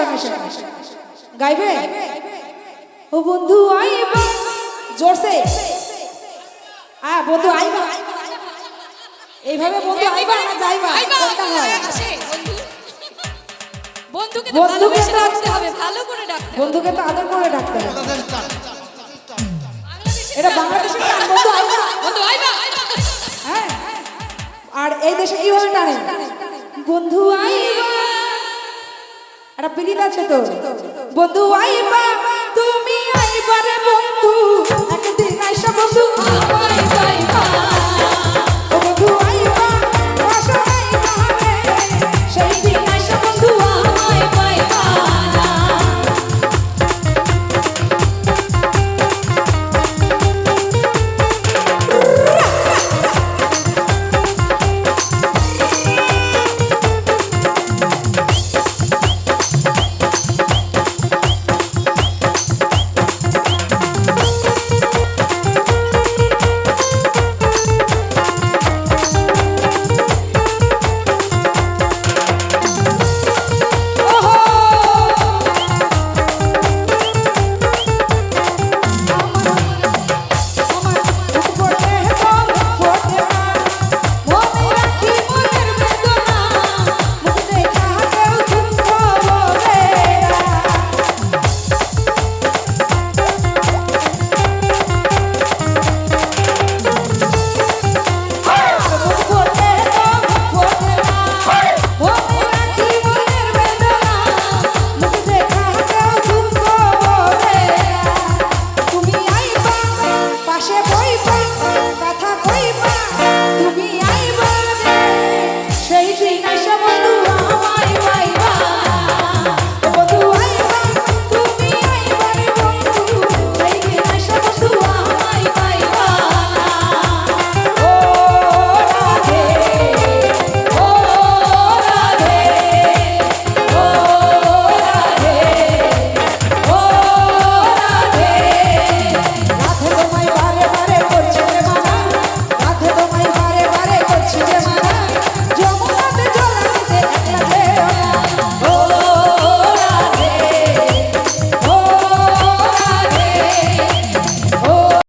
সঙ্গে সঙ্গে গাইবে? ও বন্ধু আইবা। জোরসে। হ্যাঁ বন্ধু আইবা। এইভাবে বন্ধু আইবা না যাইবা। কোনটা হয়? বন্ধুকে তো ভালোবেসে ডাকতে হবে ভালো করে ডাকতে বন্ধুকে তো আদর করে ডাকতে হবে। এটা বাংলাদেশের গান বন্ধু আইবা। বন্ধু আইবা। হ্যাঁ। আর এই দেশে কীভাবে টানে। বন্ধু আইবা। একটা পিরিত আছে তো। বন্ধু আইবা তুমি আইবারে বন্ধু একদিন আইসা বন্ধু।